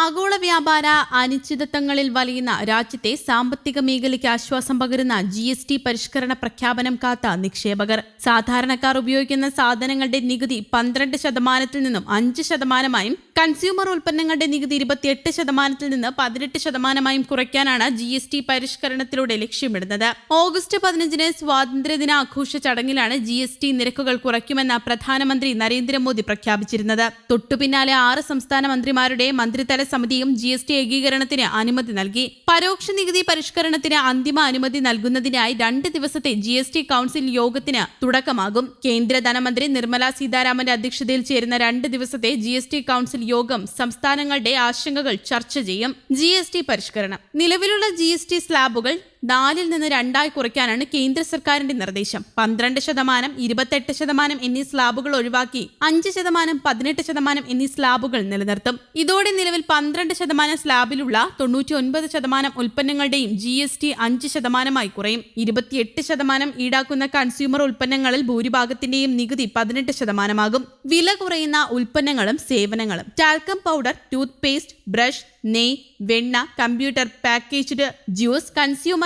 ആഗോള വ്യാപാര അനിശ്ചിതത്വങ്ങളിൽ വലയുന്ന രാജ്യത്തെ സാമ്പത്തിക മേഖലയ്ക്ക് ആശ്വാസം പകരുന്ന ജി എസ് ടി പരിഷ്കരണ പ്രഖ്യാപനം കാത്ത നിക്ഷേപകർ. സാധാരണക്കാർ ഉപയോഗിക്കുന്ന സാധനങ്ങളുടെ നികുതി പന്ത്രണ്ട് ശതമാനത്തിൽ നിന്നും അഞ്ച് ശതമാനമായും കൺസ്യൂമർ ഉൽപ്പന്നങ്ങളുടെ നികുതി ഇരുപത്തിയെട്ട് ശതമാനത്തിൽ നിന്ന് പതിനെട്ട് ശതമാനമായും കുറയ്ക്കാനാണ് ജി എസ് ടി പരിഷ്കരണത്തിലൂടെ ലക്ഷ്യമിടുന്നത്. ഓഗസ്റ്റ് പതിനഞ്ചിന് സ്വാതന്ത്ര്യദിന ആഘോഷ ചടങ്ങിലാണ് ജി എസ് ടി നിരക്കുകൾ കുറയ്ക്കുമെന്ന് പ്രധാനമന്ത്രി നരേന്ദ്രമോദി പ്രഖ്യാപിച്ചിരുന്നത്. തൊട്ടുപിന്നാലെ ആറ് സംസ്ഥാന മന്ത്രിമാരുടെ മന്ത്രിതല സമിതിയും ജി എസ് ടി ഏകീകരണത്തിന് അനുമതി നൽകി. പരോക്ഷ നികുതി പരിഷ്കരണത്തിന് അന്തിമ അനുമതി നൽകുന്നതിനായി രണ്ട് ദിവസത്തെ ജി എസ് ടി കൌൺസിൽ യോഗത്തിന് തുടക്കമാകും. കേന്ദ്ര ധനമന്ത്രി നിർമ്മല സീതാരാമന്റെ അധ്യക്ഷതയിൽ ചേരുന്ന രണ്ട് ദിവസത്തെ ജി എസ് ടി കൌൺസിൽ യോഗം സംസ്ഥാനങ്ങളുടെ ആശങ്കകൾ ചർച്ച ചെയ്യും. ജി പരിഷ്കരണം. നിലവിലുള്ള ജി സ്ലാബുകൾ നാലിൽ നിന്ന് രണ്ടായി കുറയ്ക്കാനാണ് കേന്ദ്ര സർക്കാരിന്റെ നിർദ്ദേശം. പന്ത്രണ്ട് ശതമാനം ഇരുപത്തെട്ട് ശതമാനം എന്നീ സ്ലാബുകൾ ഒഴിവാക്കി അഞ്ച് ശതമാനം പതിനെട്ട് ശതമാനം എന്നീ സ്ലാബുകൾ നിലനിർത്തും. ഇതോടെ നിലവിൽ പന്ത്രണ്ട് ശതമാനം സ്ലാബിലുള്ള തൊണ്ണൂറ്റി ഒൻപത് ശതമാനം ഉൽപ്പന്നങ്ങളുടെയും ജി എസ് ടി അഞ്ച് ശതമാനമായി കുറയും. ഇരുപത്തിയെട്ട് ശതമാനം ഈടാക്കുന്ന കൺസ്യൂമർ ഉൽപ്പന്നങ്ങളിൽ ഭൂരിഭാഗത്തിന്റെയും നികുതി പതിനെട്ട് ശതമാനമാകും. വില കുറയുന്ന ഉൽപ്പന്നങ്ങളും സേവനങ്ങളും. Talcum powder toothpaste brush നെയ് വെണ്ണ കമ്പ്യൂട്ടർ പാക്കേജ്ഡ് ജ്യൂസ്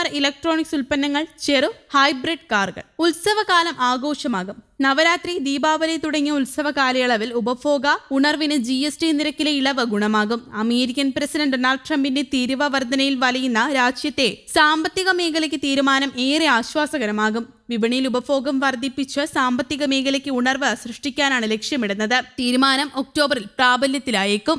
ഇലക്ട്രോണിക്സ് ഉൽപ്പന്നങ്ങൾ ചെറു ഹൈബ്രിഡ് കാറുകൾ. ഉത്സവകാലം ആഘോഷമാകും. നവരാത്രി ദീപാവലി തുടങ്ങിയ ഉത്സവ കാലയളവിൽ ഉപഭോഗ ഉണർവിന് ജി എസ് ടി നിരക്കിലെ ഇളവ് ഗുണമാകും. അമേരിക്കൻ പ്രസിഡന്റ് ഡൊണാൾഡ് ട്രംപിന്റെ തീരുവ വർധനയിൽ വലയുന്ന രാജ്യത്തെ സാമ്പത്തിക മേഖലയ്ക്ക് തീരുമാനം ഏറെ ആശ്വാസകരമാകും. വിപണിയിൽ ഉപഭോഗം വർദ്ധിപ്പിച്ച് സാമ്പത്തിക മേഖലയ്ക്ക് ഉണർവ് സൃഷ്ടിക്കാനാണ് ലക്ഷ്യമിടുന്നത്. തീരുമാനം ഒക്ടോബറിൽ പ്രാബല്യത്തിലായേക്കും.